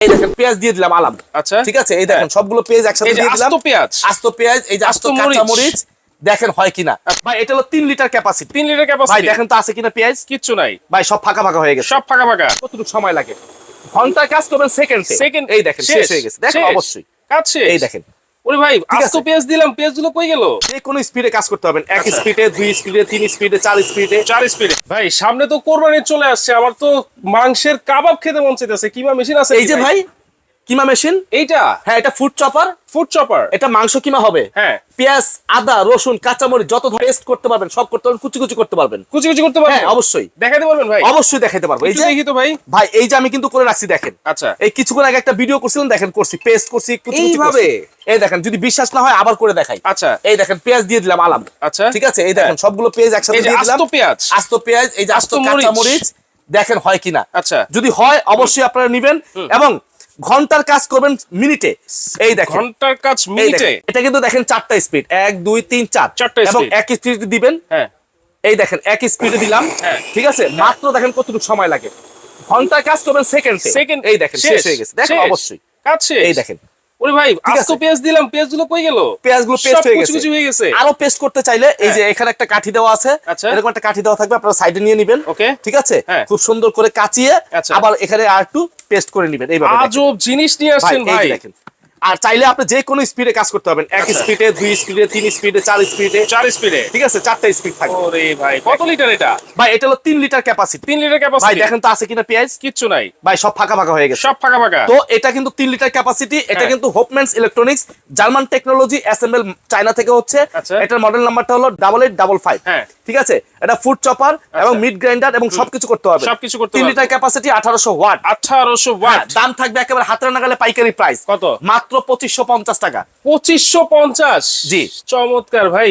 এই দেখেন পেঁয়াজ দিয়ে দিলাম আলাম। আচ্ছা। ঠিক আছে? এই দেখেন সবগুলো পেঁয়াজ একসাথে দিয়ে দিলাম। আস্ত পেঁয়াজ। আস্ত পেঁয়াজ এই যে আস্ত আস্ত কাঁচা মরিচ। দেখেন হয় কিনা? ভাই এটা হলো তিন লিটার ক্যাপাসিটি তিন লিটার ভাই দেখেন তো আছে কিনা পেঁয়াজ? কিচ্ছু নাই। ভাই সব ফাঁকা ফাঁকা হয়ে গেছে। সব ফাঁকা ফাঁকা। কতটুকু সময় লাগে? ঘণ্টার কাজ করবেন সেকেন্ড সেকেন্ড এই দেখেন শেষ হয়ে গেছে। দেখেন অবশ্যই। কাজ শেষ। এই দেখেন। ওরে ভাই ঠিক তো পেজ দিলাম পেজগুলো কই গেল? যে কোনো স্পিডে কাজ করতে পারবেন। এক আচ্ছা। স্পিডে দুই স্পিডে তিন স্পিডে চার স্পিডে চার স্পিডে ভাই সামনে তো কোরবানি চলে আসছে আমার তো মাংসের কাবাব খেতে মন চাইতেছে। কিমা মেশিন আছে এই যে ভাই কিমা মেশিন? এইটা? হ্যাঁ এটা ফুড চপার ফুড চপার এটা মাংস কিমা হবে? হ্যাঁ। পেঁয়াজ আদা রসুন কাঁচামরিচ যত পেস্ট করতে পারবেন সব করতে পারবেন কুচি কুচি করতে পারবেন। কুচি কুচি করতে পারবেন? হ্যাঁ অবশ্যই। দেখাতে পারবেন ভাই? অবশ্যই দেখাইতে পারব। এই যে দেখি তো ভাই। ভাই এই যে আমি কিন্তু করে রাখছি দেখেন। আচ্ছা। এই কিছুক্ষণ আগে একটা ভিডিও করছিলাম দেখেন করছি পেস্ট করছি কুচি কুচি? করছি। এই দেখেন যদি বিশ্বাস না হয় আবার করে দেখাই। আচ্ছা। এই দেখেন পেঁয়াজ দিয়ে দিলাম আলাম আচ্ছা। ঠিক আছে? এই দেখেন সবগুলো পেঁয়াজ একসাথে দিয়ে দিলাম। আস্ত পেঁয়াজ। আস্ত পেঁয়াজ এই যে আস্ত আস্ত কাঁচা মরিচ। মরিচ দেখেন হয় কিনা। আচ্ছা। যদি হয় অবশ্যই আপনারা নেবেন এবং ঘণ্টার কাজ করবেন মিনিটে। এই দেখেন। ঘণ্টার কাজ মিনিটে? এটা কিন্তু দেখেন চারটা স্পিড এক দুই তিন চার। চারটা এবং। এক স্পিড দিবেন। হ্যাঁ। এই দেখেন এক স্পিডে দিলাম। হ্যাঁ। ঠিক আছে? মাত্র দেখেন কতটুকু সময় লাগে। ঘণ্টার কাজ করবেন সেকেন্ড সেকেন্ড এই দেখেন শেষ। হয়ে গেছে। দেখেন অবশ্যই। কাজ শেষ। এই দেখেন। ওরে ভাই আজকে পেঁয়াজ দিলাম পেঁয়াজগুলো কই গেল? পেঁয়াজগুলো গুলো পেস্ট হয়ে গেছে। হয়ে গেছে। আরও পেস্ট করতে চাইলে এই যে এখানে একটা কাঠি দেওয়া আছে আচ্ছা। এরকম একটা কাঠি দেওয়া থাকবে আপনারা সাইডে নিয়ে নেবেন। ওকে। ঠিক আছে? হ্যাঁ। খুব সুন্দর করে কাচিয়ে আচ্ছা। আবার এখানে আর একটু পেস্ট করে নেবেন এইভাবে। আজব জিনিস নিয়ে আসছেন ভাই। দেখেন। আর চাইলে আপনি যে কোনো স্পিডে কাজ করতে পারবেন। এক আচ্ছা। স্পিডে দুই স্পিডে তিন স্পিডে চার স্পিডে চার স্পিডে ঠিক আছে চারটা স্পিড থাকবে। ওরে ভাই কত লিটার এটা? ভাই এটা হলো তিন লিটার ক্যাপাসিটি তিন লিটার ক্যাপাসিটি ভাই দেখেন তো আছে কিনা পেঁয়াজ? কিচ্ছু নাই। ভাই সব ফাঁকা ফাঁকা হয়ে গেছে। সব ফাঁকা ফাঁকা? তো এটা কিন্তু তিন লিটার ক্যাপাসিটি এটা হ্যাঁ। কিন্তু হোপম্যান্স electronics German technology assemble China থেকে হচ্ছে। আচ্ছা। এটার মডেল নাম্বারটা হলো ডাবল এইট ডাবল ফাইভ হ্যাঁ। ঠিক আছে? এটা ফুড চপার এবং মিট গ্রাইন্ডার এবং সবকিছু করতে হবে। সবকিছু করতে হবে। 3 লিটার ক্যাপাসিটি আঠারোশো ওয়াট আঠারোশো ওয়াট দাম থাকবে একেবারে হাতের নাগালে পাইকারি প্রাইস কত? মাত্র পঁচিশশো পঞ্চাশ টাকা। পঁচিশশো পঞ্চাশ? জি। চমৎকার ভাই।